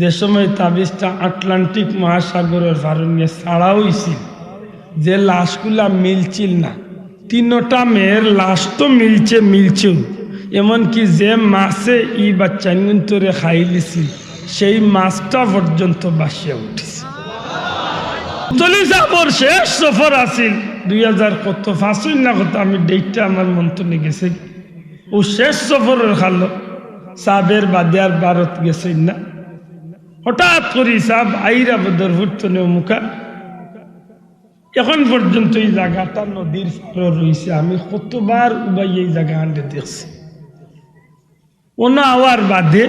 যে সময় তাবিজটা আটলান্টিক মহাসাগরের ফারণে ছাড়া হয়েছিল যে লাশগুলা মিলছিল না, তিনটা মেয়ের লাশ তো মিলছে, মিলছেও। এমনকি যে মাছে ই বাচ্চা তোরে খাইলিছিল, সেই মাছটা পর্যন্ত বাসিয়া উঠেছে। আপর শেষ সফর আছিল। দুই হাজার কত ফাঁসুই না কত আমি ডেটটা আমার মন্ত্রণে গেছে। ও শেষ সফরের খালো। সাবের বাদে আর ভারত গেছে না। হঠাৎ করি সাব আইরা বদর ভুট্টনে মুখা। এখন পর্যন্ত এই জায়গাটা নদীর পাড়ে রয়েছে। আমি কতবার উবাই এই জায়গা আনতে দেখছি। অন্য আওয়ার বাদে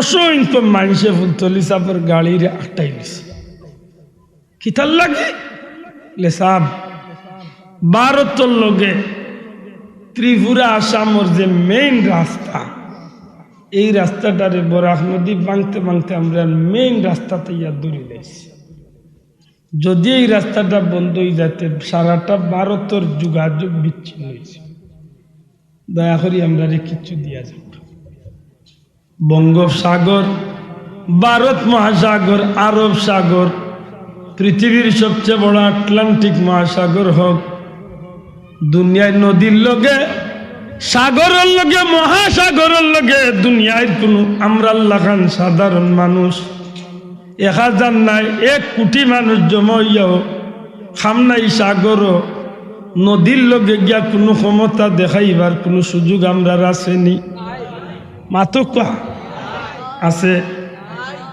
অসংখ্য মানুষে ফুলতলি সাপের গাড়ির আটটাই গেছে কিতার লাগে? লে সাব ভারতের লগে ত্রিপুরা আসামর যে মেইন রাস্তা এই রাস্তাটারে বরাক নদী ভাঙতে ভাঙতে আমরা মেইন রাস্তাতে ইয়া দৌড়ে যাইছি যদি এই রাস্তাটা বন্ধ হয়ে যাতে সারাটা ভারতের যোগাযোগ বিচ্ছিন্ন হয়েছে। দয়া করি আমরা কিচ্ছু দিয়া যাব বঙ্গোপসাগর, ভারত মহাসাগর, আরব সাগর, পৃথিবীর সবচেয়ে বড় আটলান্টিক মহাসাগর হোক, দুনিয়ায় নদীর লগে সাগরের লগে, মহাসাগরের লগে দুনিয়ায় কোনো আমরা লাগান সাধারণ মানুষ। এক হাজার নাই, এক কোটি মানুষ জমাইয়াও খামনাই সাগর নদীর লগে গিয়া কোনো ক্ষমতা দেখাইবার কোনো সুযোগ আমরা আসেনি। মাতকা আছে?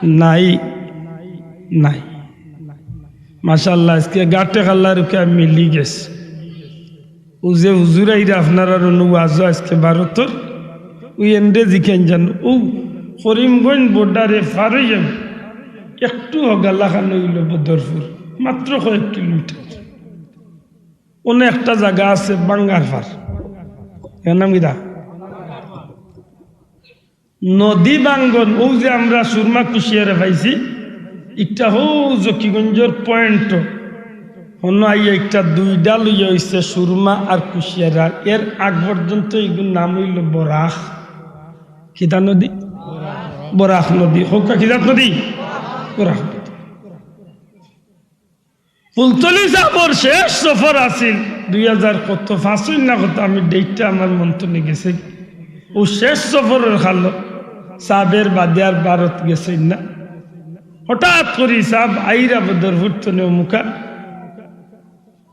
নাই? নাই। মাশাল্লাহ আজকে গাটে খাল্লার মিলি গেছে। ও যে হুজুরাইরা আপনারা ওয়াজ আজকে ভারতর, ওই এন্ডে জিখেন জান, ও করিমগঞ্জ বর্ডারে ফারে যাব একটু হগাল্লা খান হইল বদরপুর, মাত্র কয়েক কিলোমিটার। অনেক একটা জায়গা আছে বাঙ্গার ফার। এর নাম কিরা নদী বাঙ্গন, ও যে আমরা সুরমা কুশিয়ারে পাইছি একটা হো জকিগঞ্জর পয়েন্ট অন্য আইয়া একটা দুইটা লইয়া হইছে সুরমা আর কুশিয়ারা। এর আগ পর্যন্ত এগুলো নাম হইল বরাক কিতা নদী? বরাক নদী। হোক কিতাব নদী? বরাক নদী। ফুলতলি সাপর শেষ সফর আছিল। দুই হাজার কত ফাঁসুই না কত, আমি ডেটটা আমার মন্ত্রণে গেছে। ও শেষ সফরের খালো। সাবের বাদে আর ভারত গেছে না। হঠাৎ করি সাব আইরা বদর ভুট্টনে মুখা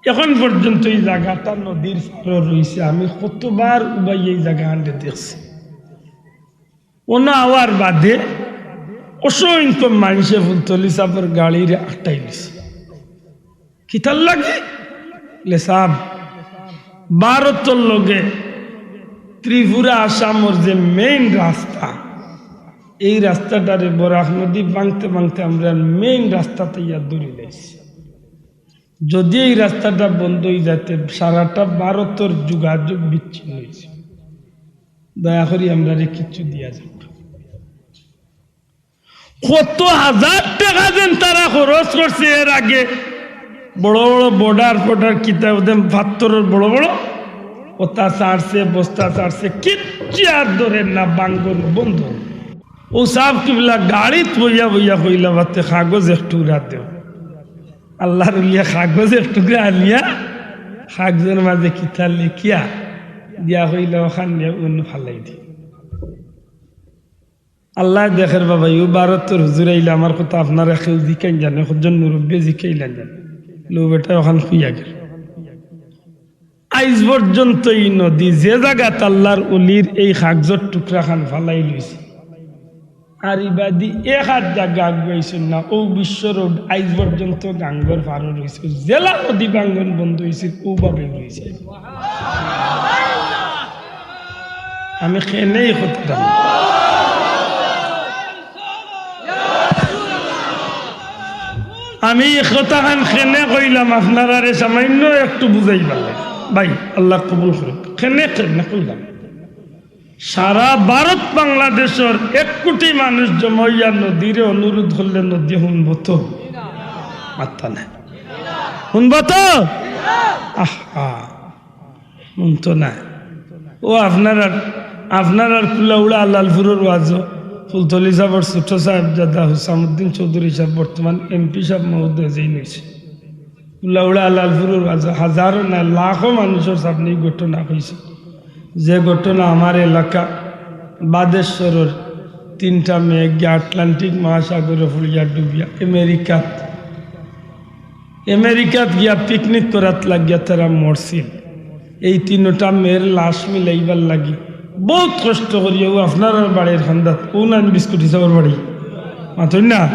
এখন পর্যন্ত এই জায়গাটা নদীর পাড়ে রয়েছে। আমি কতবার উবাই এই জায়গা আনতে দেখছি। অন্য আওয়ার বাদে অসংখ্য মানুষে ফুলতলি সাপের গাড়ির আটটাই গেছে কিতার লাগে? লে সাব, ভারতের লগে ত্রিপুরা, আসামর যে মেইন রাস্তা, এই রাস্তাটারে বরাক নদী ভাঙতে ভাঙতে আমরা মেইন রাস্তাতে ইয়া দৌড়ে যাইছি যদি এই রাস্তাটা বন্ধ হয়ে যাতে সারাটা ভারতের যোগাযোগ বিচ্ছিন্ন হয়েছে দয়া করি আমরা রে কিচ্ছু দিয়া যাব কত হাজার টাকা দেন তারা খরচ করছে এর আগে। বড় বড় বর্ডার ফর্ডার কিতাব দেন পাত্তরের বড় বড়। ওতা চারছে বস্তা চারছে কিচ্ছু আর ধরে না, বাঙ্গন বন্ধ। ও সাহ কিবলা গাড়িত বইয়া বইয়া কইলা বাতে, কাগজ এক টুকরা দেও। আল্লাহর উলিয়া কাগজ এক টুকরা আলিয়া কাগজের মাঝে কিতা লিখিয়া দিয়া হইলা ওখান অন্য ফালাই দি আল্লাহ দেখের বাবা, ইউ ভারতের হুজুর আইলে আমার কথা আপনারা কেউ জিকাইন জানে সজন মুরব্বী জিকাইলেন জানে। লো বেটা ওখান খুইয়া গেল। আইজ পর্যন্ত এই নদী, যে জায়গা আল্লাহর উলির এই কাগজর টুকরা খান ফালাই লইছে। আর ইবাদি এক হাত জায়গা আগুয়াইছেন না, ও বিশ্ব রোড আইজ পর্যন্ত গাঙ্গর পারো রয়েছে। জেলা নদী বাঙ্গন বন্ধ হয়েছে, ও ভাবে রয়েছে। আমি খেনেই কথা আমি কথাখান খেনে কইলাম, আপনারা সামান্য একটু পারলেন ভাই, আল্লাহ কবুল করুক। খেনে খেনে কইলাম। সারা ভারত বাংলাদেশের এক কোটি মানুষ জমাইয়া নদীরে অনুরোধ করলে নদী শুনব তো। মাত্তা নাই। শুনব তো? আহা, শুনতো না ও, আপনার আপনার আর কুলা উড়া আল্লালপুরের ওয়াজ। ফুলতলি সাহেবর ছোট সাহেব দাদা হুসামুদ্দিন চৌধুরী সাহেব বর্তমান এমপি সাহেব মহোদয় যেই নিয়েছে। উলাউড়া লালপুরের হাজারো না লাখো মানুষের সামনে ঘটনা হয়েছে যে ঘটনা আমার এলাকা, বাদেশ্বরের তিনটা মেয়ে গিয়া আটলান্টিক মহাসাগরে ফুলিয়া ডুবিয়া, আমেরিকাত। আমেরিকাত গিয়া পিকনিক করাত লাগিয়া তারা মরছিল। এই তিনটা মেয়ের লাশ মিলাইবার লাগি। বহুত কষ্ট করিয়া ও আপনার বাড়ির খান্দাত ও না বিস্কুট হিসাবের বাড়ি? মাথুন না?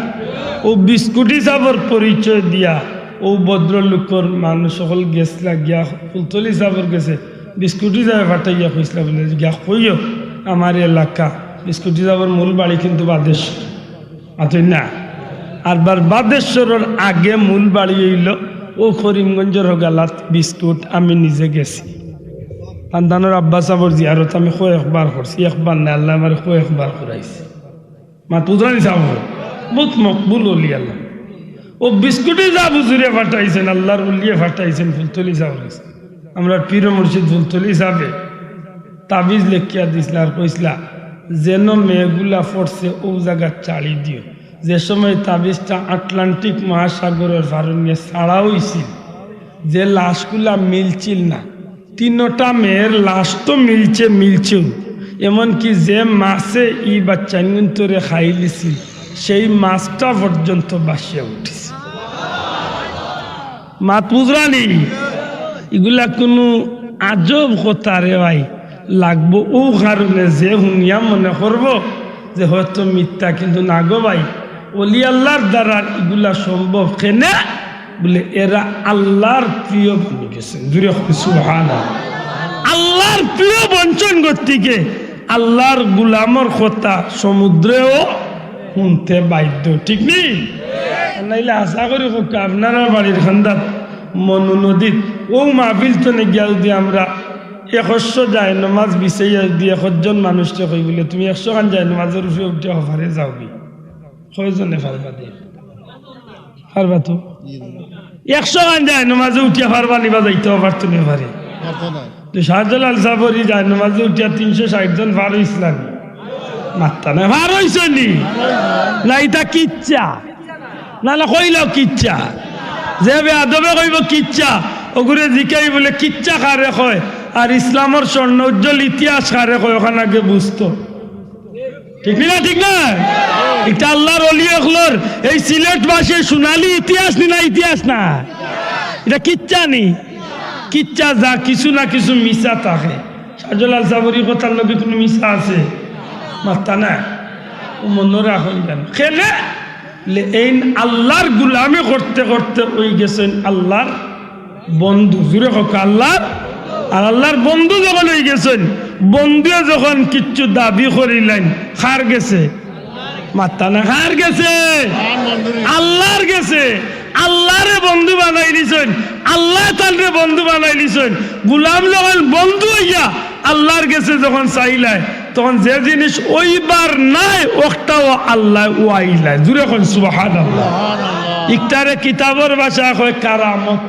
ও বিস্কুট হিসাবের পরিচয় দিয়া ও ভদ্রলোকর মানুষ সকল গেছলা গিয়া ফুলতলি হিসাবের গেছে। বিস্কুট হিসাবে ফাটাইয়া বলে গিয়া কইও, আমার এলাকা। বিস্কুট হিসাবের মূল বাড়ি কিন্তু বাদেশ। মাথুন না? আর বার বাদেশ্বরের আগে মূল বাড়ি হইল ও করিমগঞ্জের হগালাত বিস্কুট, আমি নিজে গেছি। সন্তানের আব্বা সাবর জিয়ারত আমি কয়েকবার করছি, একবার না, আল্লাহ আমার কয়েকবার করাইছি। মা তুজানি সাব বহুত মকবুল হলি আল্লাহ। ও বিস্কুটে যা বুজুরে ফাটাইছেন, আল্লাহর উল্লিয়ে ফাটাইছেন ফুলতলি সাহ আমরা পীর মুর্শিদ ফুলতলি সাহেবে তাবিজ লেখিয়া দিছিল আর কইসলা যেন মেয়েগুলা পড়ছে ও জায়গা চাড়ি দিও। যে সময় তাবিজটা আটলান্টিক মহাসাগরের ভারণে ছাড়া হইছিল, যে লাশগুলা মিলছিল না, তিনটা মেয়ের লাশ তো মিলছে, মিলছেও। এমনকি যে মাছে ই বাচ্চান্তরে খাই লিছিল সেই মাছটা পর্যন্ত বাসিয়া উঠেছে। মাত বুঝরানি এগুলা কোনো আজব কথা রে ভাই। লাগবো ও কারণে যে শুনিয়া মনে করব যে হয়তো মিথ্যা, কিন্তু না গো ভাই। অলি আল্লাহর দ্বারা এগুলা সম্ভব কেনে? বলে, এরা আল্লাহর প্রিয় বনে গেছে। জুড়ে সুহান আল্লাহর প্রিয় বঞ্চন গতিকে আল্লাহর গুলামর কথা সমুদ্রেও শুনতে বাধ্য, ঠিক নেই? নাইলে আশা করি আপনারা বাড়ির খান্দাত মনু নদীত ও মাহফিল তো গিয়া যদি আমরা একশো যায় নমাজ বিচাইয়া যদি একজন মানুষকে কই বলে তুমি একশো খান যায় নমাজের উপরে উঠে হফারে যাওবি। কয়জনে পারবা দিয়ে পারবা তো? একশো খান যায় নমাজে উঠিয়া পারবা নিবা যাইতেও পারতো নে পারে তো শাহজালাল সাবরি যায় নমাজে উঠিয়া তিনশো ষাট জন পার ইসলাম মাত্তা না পার হইছ নি? এটা কিচ্ছা। না না কইলাও কিচ্ছা। যে আদবে কইব কিচ্ছা। ওগুরে জিকাই বলে, কিচ্ছা কারে কয়? আর ইসলামর স্বর্ণ উজ্জ্বল ইতিহাস কারে কয়? ওখানে আগে বুঝতো। ঠিক না ঠিক না? এটা আল্লাহর অলি এখলোর। এই সিলেট বাসে সোনালি ইতিহাস নি না ইতিহাস না? এটা কিচ্ছা নি? কিচ্ছা যা কিছু না কিছু মিশা থাকে। সাজলাল সাবরি কথার লগে কোনো মিশা আছে? মাত্তা না। ও মনে রাখুন কেন খেলে। এই আল্লাহর গুলামে করতে করতে ওই গেছেন আল্লাহর বন্ধু জুড়ে হোক আল্লাহর আর আল্লাহর বন্ধু যখন হয়ে গেছেন, বন্ধুয়ে যখন কিচ্ছু দাবি করিলেন খার গেছে? মাত্তা না খার গেছে? আল্লাহর গেছে। আল্লাহরে বন্ধু বানাই দিছেন, আল্লাহ তালরে বন্ধু বানাই দিছেন। গুলাম যখন বন্ধু হইয়া আল্লাহর গেছে যখন চাইলায়, তখন যে জিনিস ওইবার নাই ওটাও আল্লাহ ওয়াইলায়। জুড়ে এখন সুবাহান আল্লাহ ইকটারে কিতাবর ভাষা কয় কারামত।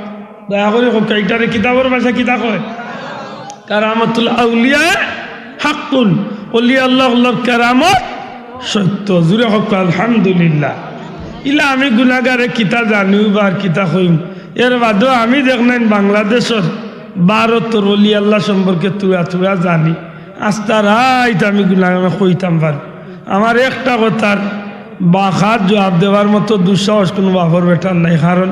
দয়া করে হোক ইকটারে কিতাবর ভাষা কিতা কয়? কারামতুল আউলিয়া হাক্কুন। অলি আল্লাহ আল্লাহর কারামত সত্য। জুড়ে হোক, আলহামদুলিল্লাহ। ইলা আমি গুণাগারে কিতা জানিও বা কিতা কইম। এর বাদেও আমি দেখলেন বাংলাদেশের ভারতর অলি আল্লাহ সম্পর্কে তুয়া তুয়া জানি। আস্তা রাইত আমি গুণাগারে কইতাম পার। আমার একটা কথার বাখার জবাব দেওয়ার মতো দুঃসাহস কোনো বাপর বেটার নাই, কারণ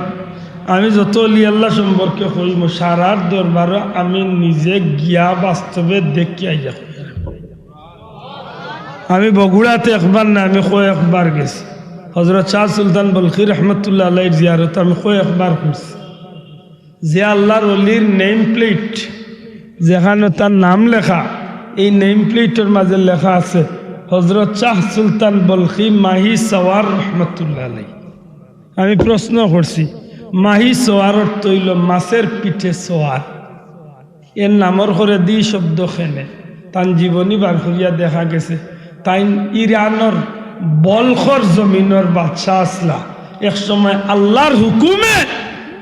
আমি যত অলি আল্লাহ সম্পর্কে কইম সারার দরবারও আমি নিজে গিয়া বাস্তবে দেখি আইয়া আমি বগুড়াতে একবার না, আমি কয়েকবার গেছি। হজরত শাহ সুলতান বলখির রহমতুল্লাহ আল্লাহর জিয়ারত আমি কয়েকবার করছি যে আল্লাহর অলির নেম প্লেট যেখানে তার নাম লেখা, এই নেম প্লেটের মাঝে লেখা আছে হজরত শাহ সুলতান বলখি মাহি সওয়ার রহমতুল্লাহ আলাই আমি প্রশ্ন করছি মাহি সোয়ারর তৈল মাছের পিঠে সোয়ার। এর নামর করে দি শব্দ খেনে। তান জীবনী বার করিয়া দেখা গেছে তাই ইরানর বলখর জমিনের বাদশাহ আসলা। এক সময় আল্লাহর হুকুমে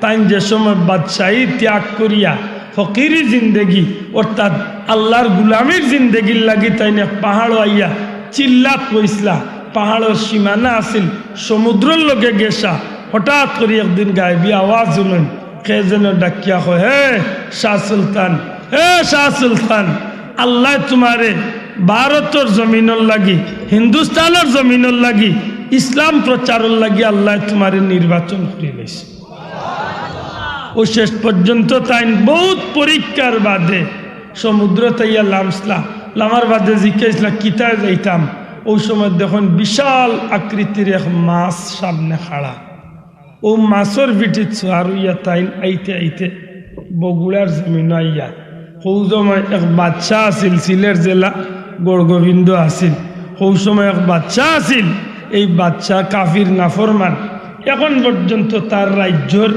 তাই যে সময় বাদশাহী ত্যাগ করিয়া ফকিরি জিন্দেগি, অর্থাৎ আল্লাহর গুলামির জিন্দেগির লাগি তাই পাহাড় আইয়া চিল্লাত পইসলা পাহাড়ের সীমানা আছিল, সমুদ্রের লগে গেছা হঠাৎ করে একদিন গায়েবি আওয়াজ শুনুন কে যেন ডাকিয়া হয় হে শাহ সুলতান, হে শাহ সুলতান, আল্লাহ তোমারে ভারতের জমিনের লাগি, হিন্দুস্তানের জমিনের লাগি, ইসলাম প্রচারের লাগি আল্লাহ তোমারে নির্বাচন করে লেছে ও শেষ পর্যন্ত তাই বহুত পরীক্ষার বাদে সমুদ্র তাইয়া লামসলা, লামার বাদে জিজ্ঞাসলা কিতায় যাইতাম? ওই সময় দেখুন বিশাল আকৃতির এক মাছ সামনে খাড়া। ও মাছর বিটি আর ইয়া তাইন আইতে আইতে বগুড়ার জমিন আইয়া। সৌ সময় এক বাচ্চা আছিল সিলেট জেলা গড়গোবিন্দ আছিল। সৌ সময় এক বাচ্চা আছিল এই বাচ্চা কাফির নাফরমান এখন পর্যন্ত তার রাজ্যর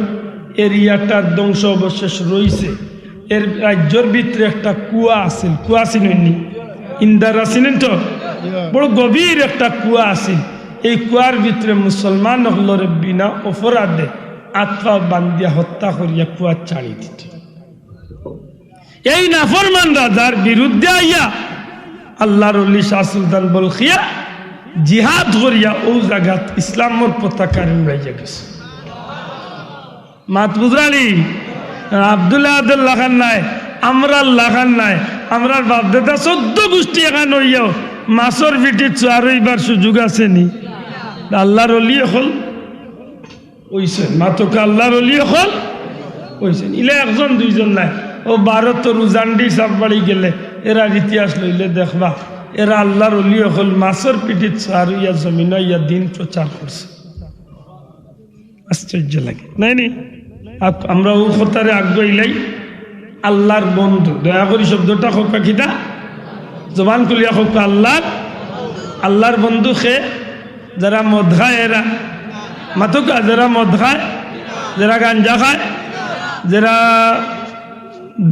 এরিয়াটার ধ্বংস অবশেষ রয়েছে এর রাজ্যর ভিতরে একটা কুয়া আছিল। কুয়া ছিলেন ইন্দার আছিলেন তো বড় গভীর একটা কুয়া আছিল। এই কুয়ার ভিতরে মুসলমান হলরে বিনা অপরাধে আত্মা বান্দিয়া হত্যা করিয়া কুয়া ছাড়ি দিত। এই নাফরমান রাজার বিরুদ্ধে আইয়া আল্লাহর সুলতান বলখিয়া জিহাদ করিয়া ও জায়গাত ইসলামর পতাকা উড়াইয়া গেছে। মাত বুঝরানি আবদুল্লাহ আদুল্লাহ খান নাই আমরা আল্লাহ নাই, আমরার বাপ দাদা চোদ্দ গোষ্ঠী এখান হইয়াও মাছর পিঠে চুয়ার সুযোগ আছে নি। আল্লাহর অলি হল ওইছেন। মাতকে আল্লাহর অলি হল ওইছেন। ইলে একজন, দুইজন নাই। ও ভারত রুজান্ডি সাপবাড়ি গেলে, এরা ইতিহাস লইলে দেখবা, এরা আল্লাহর অলি হল মাছর পিঠে চুয়ার ইয়া জমিন, ইয়া দিন প্রচার করছে। আশ্চর্য লাগে, নাই নি? আমরা ও কথারে আগ্রহীলাই আল্লাহর বন্ধু, দয়া করি শব্দটা হোক কিতা? জবান খুলিয়া হোক, আল্লাহর আল্লাহর বন্ধু খে যারা মদ খায় এরা মাতুকা যারা মদ খায় যারা গাঞ্জা খায় যারা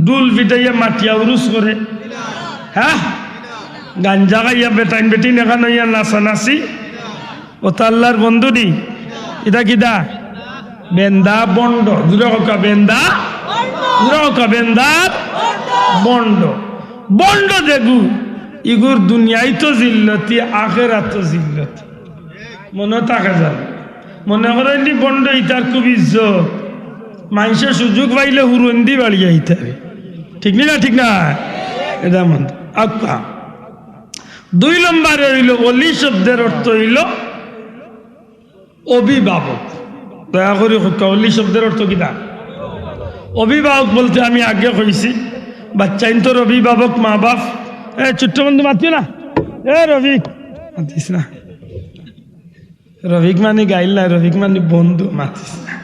ডুল পিটাইয়া মাটিয়া উরুস করে হ্যাঁ গাঞ্জা খাইয়া বেটাইন বেটিন এখানে ইয়া নাচা নাচি ওটা আল্লাহর বন্ধু নি এটা কিদা বেন্দা বন্ড দূরে হকা বেন্দা দূরে হকা বেন্দা বন্ড বন্ড দেখু ইগুর দুনিয়াই তো জিল্লতি আখেরা তো জিল্লতি মনে থাকে যাবে। মনে করেন নি বন্ড ইতার খুব ইজ্জত। মানুষে সুযোগ পাইলে হুরন্দি বাড়িয়ে আইতে হবে। ঠিক না ঠিক না? এটা মন আকা দুই নম্বরে হইল, অলি শব্দের অর্থ হইল অভিভাবক। দয়া করে অলি শব্দের অর্থ কিনা অভিভাবক বলতে আমি আগে কইছি বাচ্চাইন তোর অভিভাবক মা বাপ। এ, ছোট্ট বন্ধু মাতিও না? এ রবিক মাতিস না। রবিক মানে গাইল না মানে বন্ধু মাতিস। না